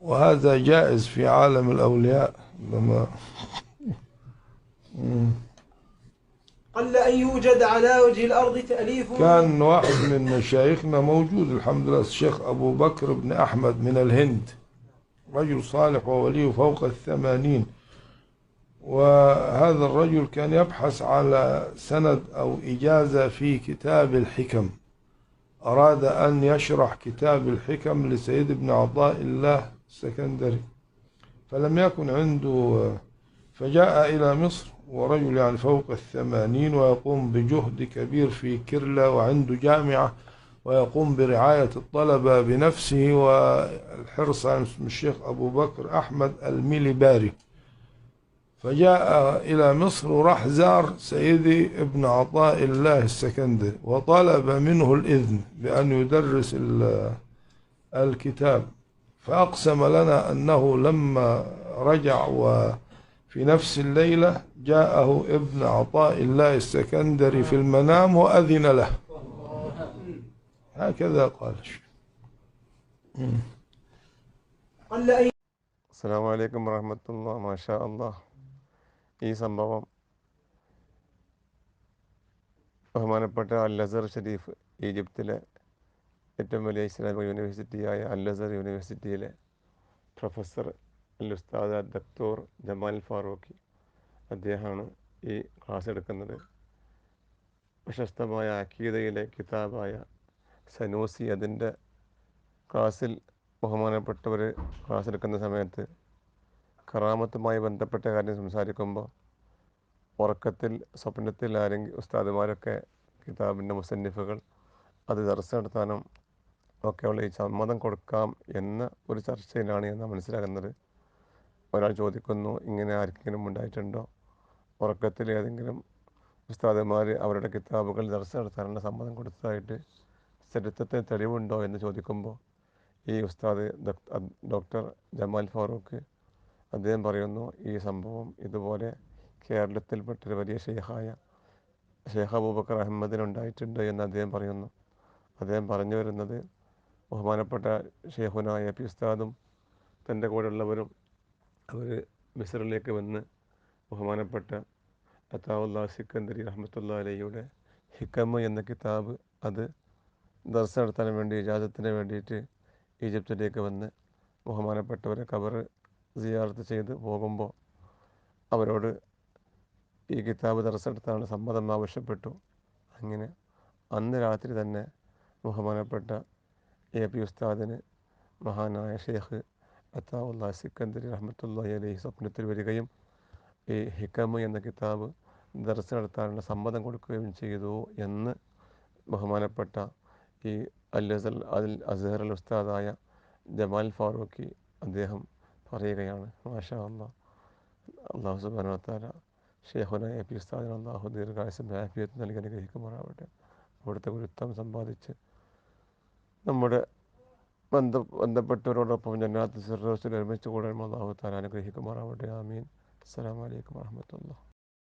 وهذا جائز في عالم الأولياء. لما قل أن يوجد على وجه الأرض تأليف. كان واحد من مشايخنا موجود الحمد لله الشيخ أبو بكر بن أحمد من الهند. رجل صالح وولي فوق الثمانين. وهذا الرجل كان يبحث على سند أو إجازة في كتاب الحكم. أراد أن يشرح كتاب الحكم لسيد ابن عطاء الله السكندري فلم يكن عنده فجاء إلى مصر ورجل يعني فوق الثمانين ويقوم بجهد كبير في كرلة وعنده جامعة ويقوم برعاية الطلبة بنفسه والحرص على اسم الشيخ أبو بكر أحمد الميليباري. فجاء إلى مصر وراح زار سيدي ابن عطاء الله السكندري وطلب منه الإذن بأن يدرس ال- الكتاب. فأقسم لنا أنه لما رجع وفي نفس الليلة جاءه ابن عطاء الله السكندري في المنام وأذن له هكذا قال الشيخ قل أن അസ്സാം വലൈക്കും വറഹമത്തുള്ള മാഷാ അള്ളാ ഈ സംഭവം ബഹുമാനപ്പെട്ട അൽ അസർ ഷരീഫ് ഈജിപ്തിലെ ഏറ്റവും വലിയ ഇസ്ലാമിക യൂണിവേഴ്സിറ്റിയായ അൽ അസർ യൂണിവേഴ്സിറ്റിയിലെ പ്രൊഫസർ അൽ ഉസ്താദ് ഡക്ടോർ ജമാൽ ഫാറൂഖി അദ്ദേഹമാണ് ഈ ക്ലാസ് എടുക്കുന്നത്. പ്രശസ്തമായ അക്കീതയിലെ കിതാബായ സനൂസി അതിന്റെ ക്ലാസ്സിൽ ബഹുമാനപ്പെട്ടവർ ക്ലാസ് എടുക്കുന്ന സമയത്ത് കറാമത്തുമായി ബന്ധപ്പെട്ട കാര്യം സംസാരിക്കുമ്പോൾ ഉറക്കത്തിൽ സ്വപ്നത്തിൽ ആരെങ്കിലും ഉസ്താദുമാരൊക്കെ കിതാബിന്റെ മുസന്നിഫുകൾ അത് ദർശ നടത്താനും ഒക്കെയുള്ള ഈ സമ്മതം കൊടുക്കാം എന്ന ഒരു ചർച്ചയിലാണ് എന്ന് മനസ്സിലാകുന്നത്. ഒരാൾ ചോദിക്കുന്നു ഇങ്ങനെ ആർക്കെങ്കിലും ഉണ്ടായിട്ടുണ്ടോ? ഉറക്കത്തിൽ ഏതെങ്കിലും ഉസ്താദുമാർ അവരുടെ കിതാബുകൾ ദർശ നടത്താനുള്ള സമ്മതം കൊടുത്തതായിട്ട് ചരിത്രത്തിന് തെളിവുണ്ടോ? എന്ന് ചോദിക്കുമ്പോൾ ഈ ഉസ്താദ് ഡോക്ടർ ജമാൽ ഫാറൂഖ് അദ്ദേഹം പറയുന്നു ഈ സംഭവം ഇതുപോലെ കേരളത്തിൽപ്പെട്ടൊരു വലിയ ഷെയ്ഹായ ഷെയ്ഖ് അബൂബക്കർ അഹമ്മദിനുണ്ടായിട്ടുണ്ട് എന്ന് അദ്ദേഹം പറയുന്നു. അദ്ദേഹം പറഞ്ഞു വരുന്നത് ബഹുമാനപ്പെട്ട ഷേഹുനായ പി ഉസ്താദും തന്റെ കൂടെയുള്ളവരും അവർ മിസറിലേക്ക് വന്ന് ബഹുമാനപ്പെട്ട അത്താവുല്ലാ സിക്കന്ദരി റഹ്മത്തുള്ള അലയുടെ ഹിക്കമ്മ എന്ന കിതാബ് അത് ദർശ നടത്താൻ വേണ്ടി ഇജാസത്തിന് വേണ്ടിയിട്ട് ഈജിപ്തിലേക്ക് വന്ന് ബഹുമാനപ്പെട്ടവരെ കബർ സിയാർത്ത് ചെയ്ത് പോകുമ്പോൾ അവരോട് ഈ കിതാബ് ദർശനത്താണ് സമ്മതം ആവശ്യപ്പെട്ടു. അങ്ങനെ അന്ന് രാത്രി തന്നെ ബഹുമാനപ്പെട്ട എ പി ഉസ്താദിന് മഹാനായ ഷെയ്ഖ് അത്താവുള്ള സിക്കന്ദരി റഹ്മത്തുള്ള അലൈഹി സ്വപ്നത്തിൽ വരികയും ഈ ഹിക്കമ് എന്ന കിതാബ് ദർശനം നടത്താനുള്ള സമ്മതം കൊടുക്കുകയും ചെയ്തു എന്ന് ബഹുമാനപ്പെട്ട ഈ അൽ അസൽ അൽ അസ്ഹർ അൽ ഉസ്താദായ ജമാൽ ഫാറൂഖി അദ്ദേഹം പറയുകയാണ് മാഷാ അള്ളാഹ് അള്ളാഹു സുബാന താല ഷേഖുന എ പി ഉസ്താദിന് അള്ളാഹു ദീർഘായുസം ആഫിയത്ത് നൽകി അനുഗ്രഹിക്കുമാറാവട്ടെ. അവിടുത്തെ ഗുരുത്വം സമ്പാദിച്ച് നമ്മുടെ ബന്ധ ബന്ധപ്പെട്ടവരോടൊപ്പം ജന്നാത്ത് സിറോസിൽ ഒരുമിച്ച് കൂടാൻ അള്ളാഹു താല അനുഗ്രഹിക്കുമാറാവട്ടെ. ആമീൻ. അസ്സലാമു അലൈക്കും വറഹമത്തുള്ള